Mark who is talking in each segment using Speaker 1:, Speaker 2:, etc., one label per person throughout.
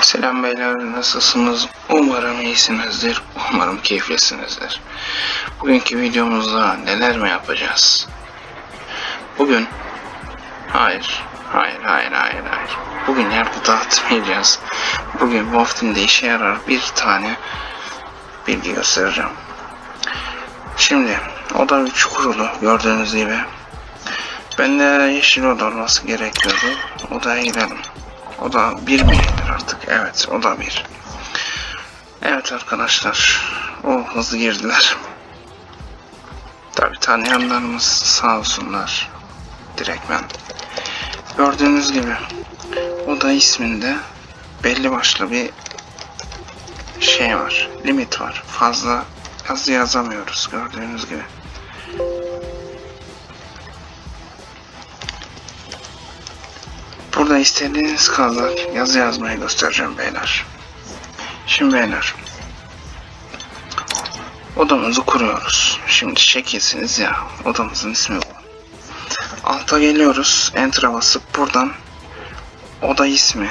Speaker 1: Selam beyler nasılsınız? Umarım iyisinizdir. Umarım keyiflisinizdir. Bugünkü videomuzda neler mi yapacağız? Bugün hayır, hayır, hayır, hayır, hayır. Bugün yargı dağıtmayacağız. Bugün Wolf'in işe yarar bir tane bilgi göstereceğim. Şimdi oda 3 kurulu gördüğünüz gibi. Bende yeşil oda olması gerekiyordu. Odaya gidelim. O da bir milyondur artık. Evet o da bir. Evet arkadaşlar. O hızlı girdiler. Tabi tanıyanlarımız sağ olsunlar. Direktmen. Gördüğünüz gibi oda isminde belli başlı bir şey var. Limit var. Fazla yazı yazamıyoruz gördüğünüz gibi. Burada istediğiniz kadar yazı yazmayı göstereceğim beyler. Şimdi beyler. Odamızı kuruyoruz. Şimdi şekilsiniz ya. Odamızın ismi bu. Alta geliyoruz. Enter'a basıp buradan oda ismi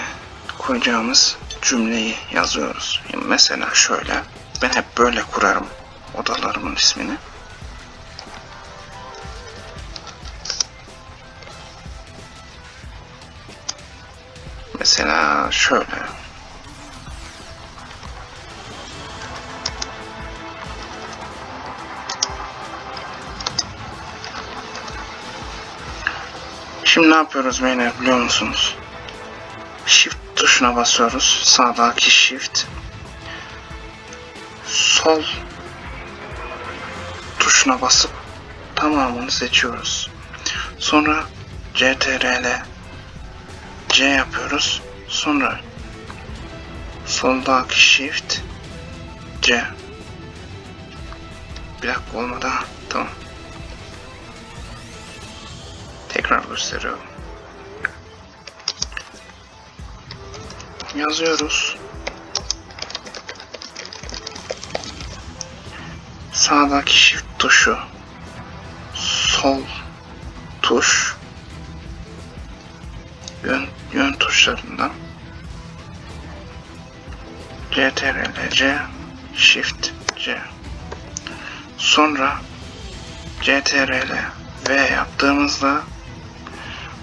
Speaker 1: koyacağımız cümleyi yazıyoruz. Mesela şöyle. Ben hep böyle kurarım odalarımın ismini. Mesela şöyle. Şimdi ne yapıyoruz beyler biliyor musunuz? Shift tuşuna basıyoruz. Sağdaki shift. Sol tuşuna basıp tamamını seçiyoruz. Sonra CTRL C yapıyoruz. Sonra soldaki shift C. Bir dakika olmadı ha. Tamam. Tekrar gösteriyorum. Yazıyoruz. Sağdaki shift tuşu sol tuş yön, yön tuşlarından CTRL C Shift C sonra CTRL V yaptığımızda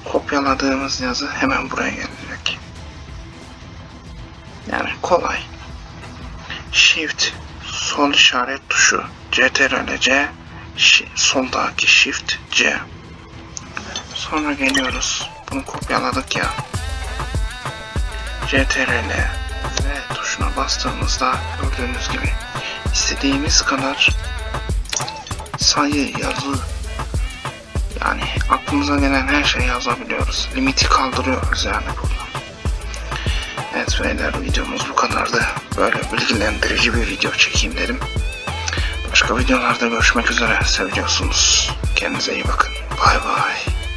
Speaker 1: kopyaladığımız yazı hemen buraya gelecek. Yani kolay. Shift sol işaret tuşu CTRL C soldaki Shift C sonra geliyoruz bunu kopyaladık ya. CTRL V tuşuna bastığımızda gördüğünüz gibi istediğimiz kadar sayı, yazı yani aklımıza gelen her şeyi yazabiliyoruz. Limiti kaldırıyoruz yani buradan. Evet beyler videomuz bu kadardı. Böyle bilgilendirici bir video çekeyim dedim. Başka videolarda görüşmek üzere. Seviyorsunuz. Kendinize iyi bakın. Bay bay.